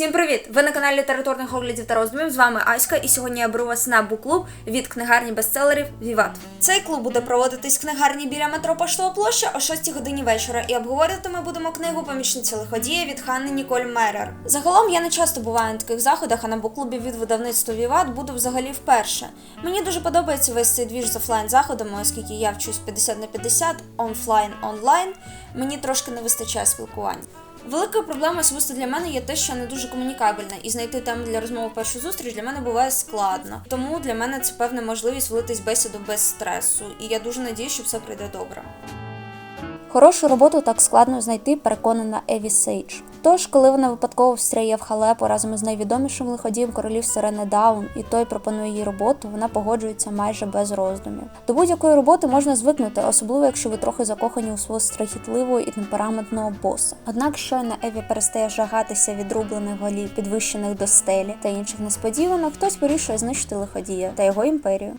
Всім привіт! Ви на каналі літературних оглядів та роздумів. З вами Аська, і сьогодні я беру вас на буклуб від книгарні бестселерів Віват. Цей клуб буде проводитись в книгарні біля метро Поштова площа о 6 годині вечора. І обговорювати ми будемо книгу Помічниця лиходія від Ханни Ніколь Мерер. Загалом я не часто буваю на таких заходах, а на буклубі від видавництва Віват буду взагалі вперше. Мені дуже подобається весь цей двіж з офлайн заходами, оскільки я вчусь 50 на 50, онфлайн онлайн. Мені трошки не вистачає спілкування. Великою проблемою особисто для мене є те, що я не дуже комунікабельна, і знайти тему для розмови першу зустріч для мене буває складно. Тому для мене це певна можливість влитись в бесіду без стресу, і я дуже надію, що все прийде добре. Хорошу роботу так складно знайти, переконана Еві Сейдж. Тож, коли вона випадково встряє в халепу разом із найвідомішим лиходієм королів Сирени Даун, і той пропонує їй роботу, вона погоджується майже без роздумів. До будь-якої роботи можна звикнути, особливо якщо ви трохи закохані у свого страхітливого і темпераментного боса. Однак щойно Еві перестає жагатися від рублених голів, підвищених до стелі та інших несподіванок, хтось вирішує знищити лиходія та його імперію.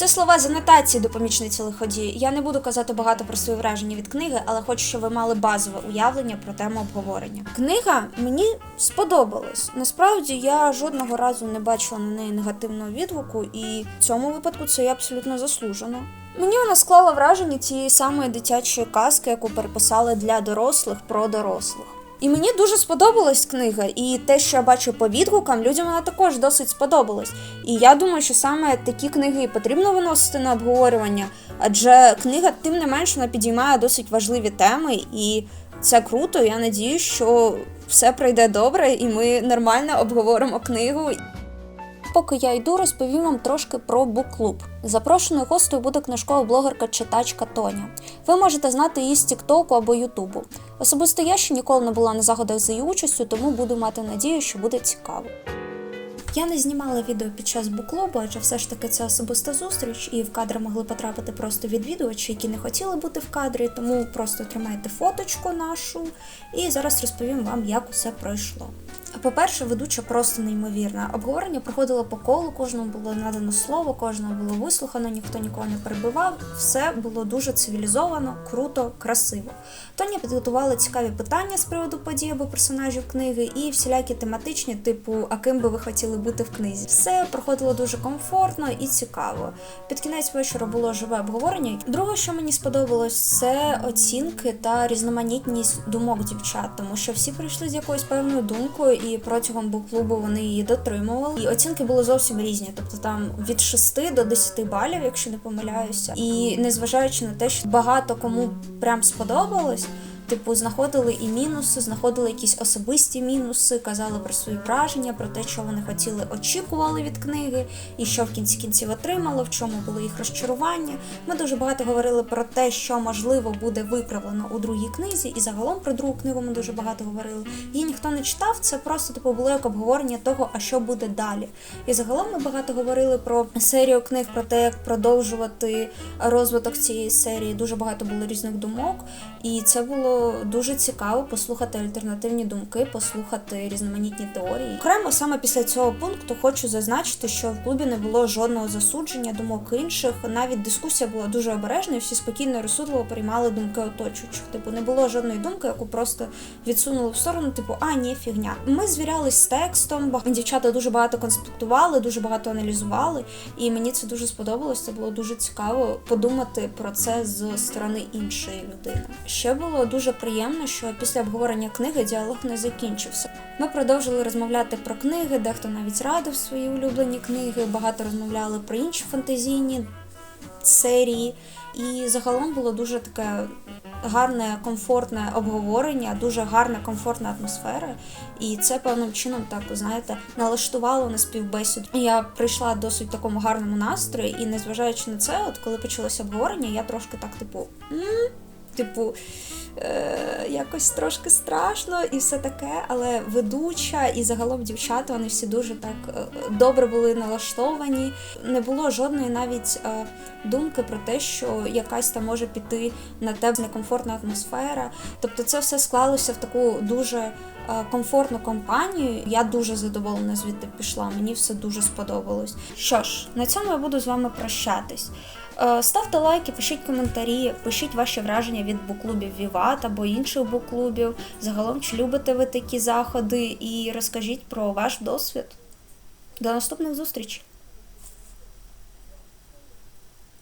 Це слова з анотації до помічниці лиходії. Я не буду казати багато про свої враження від книги, але хочу, щоб ви мали базове уявлення про тему обговорення. Книга мені сподобалась. Насправді я жодного разу не бачила на неї негативного відгуку, і в цьому випадку це є абсолютно заслужено. Мені вона склала враження тієї самої дитячої казки, яку переписали для дорослих про дорослих. І мені дуже сподобалась книга, і те, що я бачу по відгукам, людям вона також досить сподобалась. І я думаю, що саме такі книги і потрібно виносити на обговорювання, адже книга, тим не менш, вона підіймає досить важливі теми, і це круто. Я надію, що все пройде добре, і ми нормально обговоримо книгу. Поки я йду, розповім вам трошки про бук-клуб. Запрошеною гостею буде книжкова блогерка читачка Тоня. Ви можете знати її з Тіктоку або Ютубу. Особисто я ще ніколи не була на заходах за її участю, тому буду мати надію, що буде цікаво. Я не знімала відео під час буклубу, адже все ж таки це особиста зустріч, і в кадри могли потрапити просто відвідувачі, які не хотіли бути в кадрі, тому просто тримайте фоточку нашу і зараз розповім вам, як усе пройшло. По-перше, ведуча просто неймовірна. Обговорення проходило по колу, кожному було надано слово, кожного було вислухано, ніхто нікого не перебивав. Все було дуже цивілізовано, круто, красиво. Тоня підготувала цікаві питання з приводу подій або персонажів книги і всілякі тематичні, типу, а ким би ви хотіли бути в книзі. Все проходило дуже комфортно і цікаво. Під кінець вечора було живе обговорення. Друге, що мені сподобалось, це оцінки та різноманітність думок дівчат, тому що всі прийшли з якоюсь певною думкою, і протягом бук-клубу вони її дотримували. І оцінки були зовсім різні, тобто там від 6 до 10 балів, якщо не помиляюся. І незважаючи на те, що багато кому прям сподобалось. Типу, знаходили і мінуси, знаходили якісь особисті мінуси, казали про свої враження, про те, що вони хотіли, очікували від книги, і що в кінці кінців отримало, в чому було їх розчарування. Ми дуже багато говорили про те, що можливо буде виправлено у другій книзі, і загалом про другу книгу ми дуже багато говорили. Її ніхто не читав, це просто типу було як обговорення того, а що буде далі. І загалом ми багато говорили про серію книг, про те, як продовжувати розвиток цієї серії. Дуже багато було різних думок, і це було дуже цікаво послухати альтернативні думки, послухати різноманітні теорії. Окремо саме після цього пункту хочу зазначити, що в клубі не було жодного засудження думок інших. Навіть дискусія була дуже обережною, всі спокійно і розсудливо приймали думки оточуючих. Типу, не було жодної думки, яку просто відсунули в сторону, типу, а ні, фігня. Ми звірялись з текстом, баг- дівчата дуже багато конспектували, дуже багато аналізували, і мені це дуже сподобалось. Це було дуже цікаво подумати про це з сторони іншої людини. Ще було дуже приємно, що після обговорення книги діалог не закінчився. Ми продовжили розмовляти про книги, дехто навіть радив свої улюблені книги, багато розмовляли про інші фантазійні серії. І загалом було дуже таке гарне, комфортне обговорення, дуже гарна, комфортна атмосфера. І це певним чином так, знаєте, налаштувало на співбесіду. Я прийшла в досить такому гарному настрої, і незважаючи на це, от коли почалося обговорення, я трошки так, типу, типу, е, якось трошки страшно і все таке, але ведуча і загалом дівчата, вони всі дуже так е, добре були налаштовані. Не було жодної навіть е, думки про те, що якась там може піти на тебе некомфортна атмосфера. Тобто це все склалося в таку дуже е, комфортну компанію. Я дуже задоволена звідти пішла. Мені все дуже сподобалось. Що ж, на цьому я буду з вами прощатись. Е, Ставте лайки, пишіть коментарі, пишіть ваші враження від буклубів Віват або інших буклубів. Загалом, чи любите ви такі заходи, і розкажіть про ваш досвід. До наступних зустрічей!